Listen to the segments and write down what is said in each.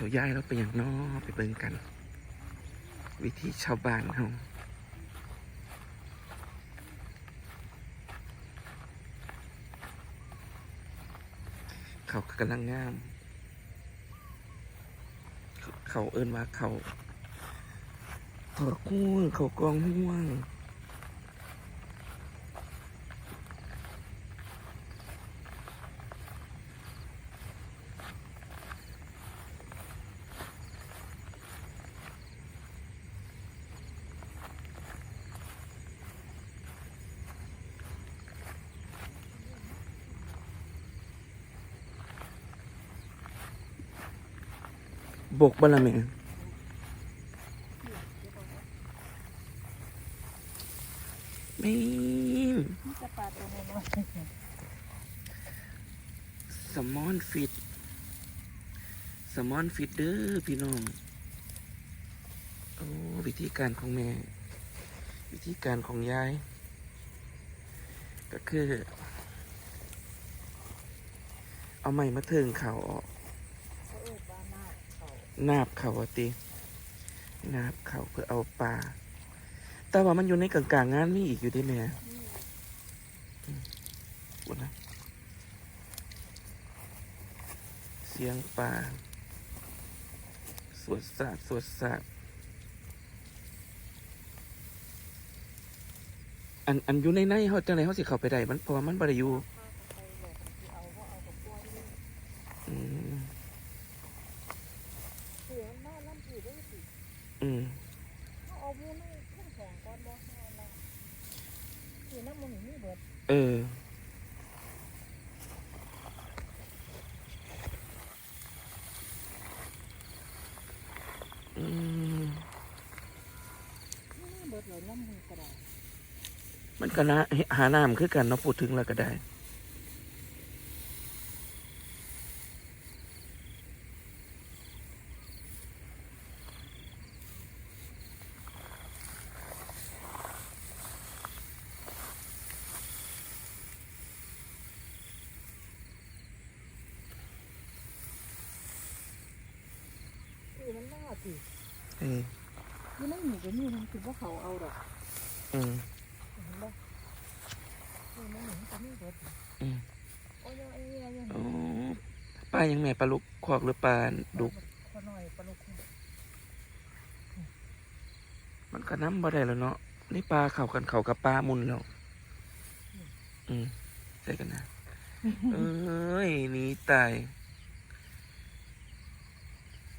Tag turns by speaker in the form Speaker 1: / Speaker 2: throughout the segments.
Speaker 1: เขาย้ายเราไปอย่างนอไปเบิ่งกัน วิธีชาวบ้านเขาเขากำลังงาม เขาเขาเอิ้นว่าเขาถอดห่วงเขากองห่วง บกบละแม่ไม่ม
Speaker 2: นี่จะปลาตัวน้อย
Speaker 1: สมอนฟิตสมอนฟิตเด้อพี่น้อง โอ้วิธีการของแม่ วิธีการของยาย ก็คือ เอาไม้มาเทิงเขาออก
Speaker 2: ๆเขาเอิ้นว่านาคเขา
Speaker 1: นาบเขาตินาบเขาเพื่อเอาปลา แต่ว่ามันอยู่ในกลางๆงานมีอีกอยู่ที่แม่บนนะเสียงปลา สวดสาดสวดสาดอันอันอยู่ในในเขาจังไรเขาสิเข้าไปได้มันเพราะว่ามันบริยู
Speaker 2: พาเขาไปหลอกที่เอาว่าเอากับพวกนี้
Speaker 1: อืม
Speaker 2: เสื น้ำดีด้วยสิ
Speaker 1: อืม
Speaker 2: เขาเอามูนี่ขึ้นของก่อนบ่ให้เอาละคือน้ำมันนี่เบิด
Speaker 1: เอออืม
Speaker 2: เบิดเลยน้ำมันกระดาษ
Speaker 1: มันก็นะหาน้ำคือกันเนาะพูดถึงแล้วก็ได้
Speaker 2: คือ มันน่าสิ
Speaker 1: เออ
Speaker 2: นี่นั่นหนูก็มีมันคือว่าเขาเอาดอก
Speaker 1: อืม
Speaker 2: เห็นบ่คือมันหนูก็มีเบิด
Speaker 1: อืม
Speaker 2: โอ้ยโอ้ยโอ้ยโอ้ย
Speaker 1: อ๋อปลายังแม่ปลาลูกคอกหรือปลาดุก
Speaker 2: ขอหน่อยปลาลูก
Speaker 1: มันก็น้ำบ่ได้แล้วเนาะนี่ปลาเข่ากันเข่ากับปลามุนแล้ว อืมใส่กันนะ เอ้ยหนี้ตาย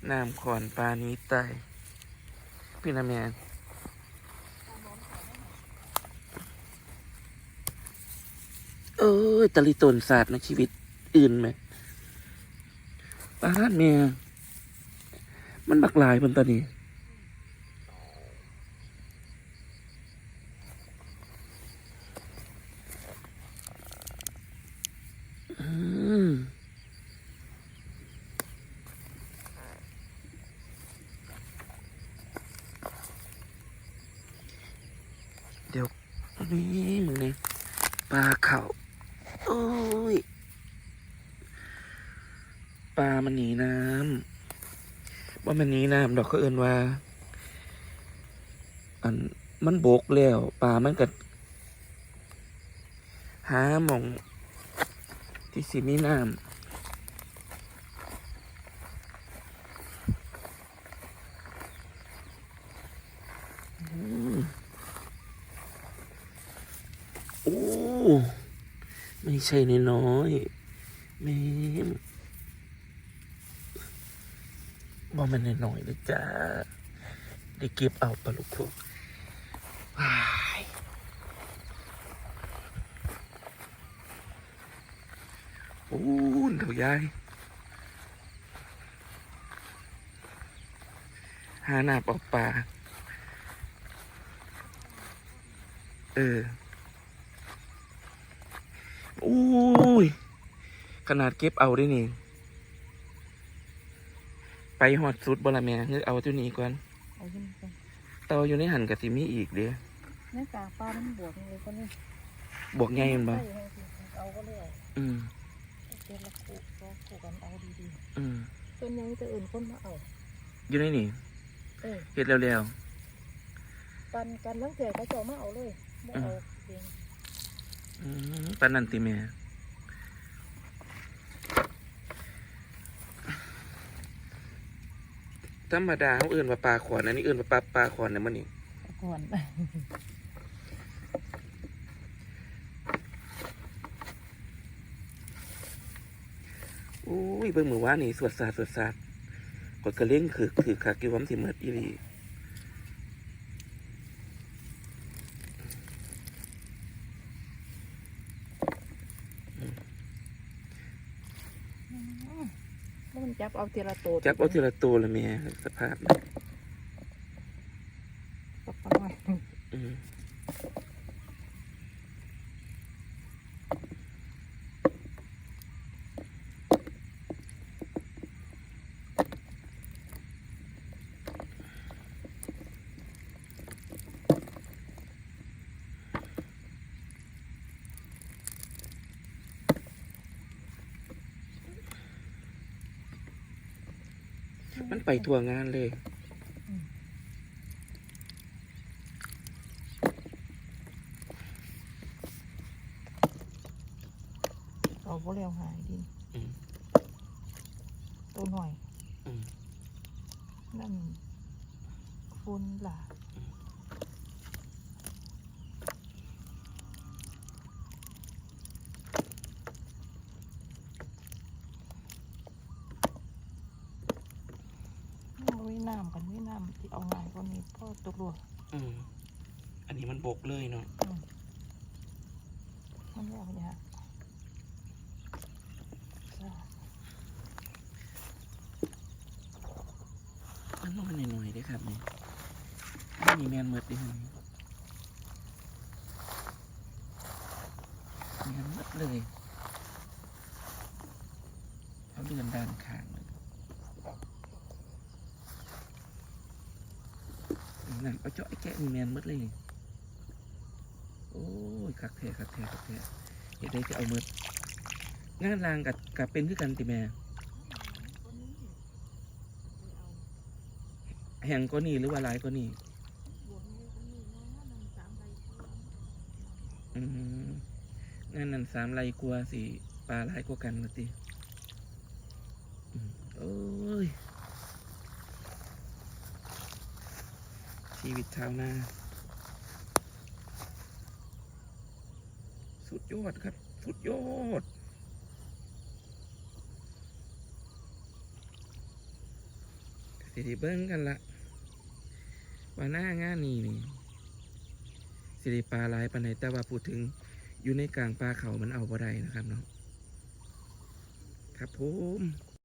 Speaker 1: น้ำขอนปลาหนี้ตายพี่น้ำแมนเอ้ยตะลิตนศาสตร์ในชีวิตอื่นไหมปลาเมียมันบักหลายบนตอนนี้ เดี๋ยวนี่มึงนี่ปลาเขาโอ้ยปลามันหนีน้ำว่ามันหนีน้ำดอกก็เอินว่า อันมันโบกแล้วปลามันก็หาหมองที่สิมีน้ำอืมโอ้ ไม่ใช่น้อยๆแม่บ่แมันน้อยๆเลยจ้าได้เก็บเอาปลาลูกคุกว้ายโอ้นเถายายหาหน้าบเออกปลาเออ อุ้ย ขนาดเก็บเอาได้นี่ ไปหอดสุดบละแม่เงือเอาตัวนี้ก่อน
Speaker 2: เอาขึ้นไป
Speaker 1: เตาอยู่ในหันกับสิมีอีกเด้อ
Speaker 2: ในกาปลามันบวกเลยคนนี้
Speaker 1: บวกไงมันบ่
Speaker 2: ใช่เอาก็เลย
Speaker 1: อืม
Speaker 2: เจอละคู่ก็คู่กันเอาดี
Speaker 1: อืม
Speaker 2: ๆส่วนใหญ่จะอื่นคนมาเอา
Speaker 1: อยู่ในนี่
Speaker 2: เออ
Speaker 1: เฮ็ดเร็ว
Speaker 2: ปันกันทั้งเถื่อเขาเจะมาเอาเลยมาเอาเอง
Speaker 1: ๆอืม ปานนันติแม่ธรรมดาเขาเอื่นว่าปลาขอนอันนี้เอื่นว่าปลาปลาขอนเนี่ยมันนี่
Speaker 2: ก่อน
Speaker 1: อุ้ยเบิ่งมือว่านี่สวดสาดสวดสาดกดกระเล้งคือคือขากิวามสิเมิดอีห
Speaker 2: มันจับเอาทีละตัว
Speaker 1: จับเอาทีละตัวละเมียสภาพนะ
Speaker 2: จับเอาไว้
Speaker 1: อืม มันไปทั่วงานเลย
Speaker 2: เอาพวกเร็วหายดิ
Speaker 1: อืม
Speaker 2: ตัวหน่อย
Speaker 1: อืม
Speaker 2: นั่นฝุ่นหลาเอาไว้ น้ำกันไว้น้ำที่เอาง่ายกว่านี้พ่อตกลว
Speaker 1: อืมอันนี้มันบกเลยเนาะ
Speaker 2: มันยากยากจ้า
Speaker 1: มันนอนหน่อยๆได้อครับนี่ไม่มีแมนเมิดเด้วยแมนเมิดเลยเขาเดือนด้านข้างเลย นั่นเอาเจาะไอ้แกะมีแมนมดเลย โอ้ยคักแท้คักแท้คักแท้เห็ดได้จะเอามดงานลางกับกับเป็นคือกันติแม่แห่งก็นี่หรือว่าหลายก็นี่อืมงั้นนั่นสามไรกลัวสิปลาหลายกว่ากันละติอืมโอ้ย ชีวิตชาวนา สุดยอดครับ สุดยอดสิริเบิ้งกันละว่าหน้างานนี้นี่สิริปลาลายปันไหนแต่ว่าพูดถึงอยู่ในกลางปลาเขามันเอาบ่ได้นะครับเนาะครับผม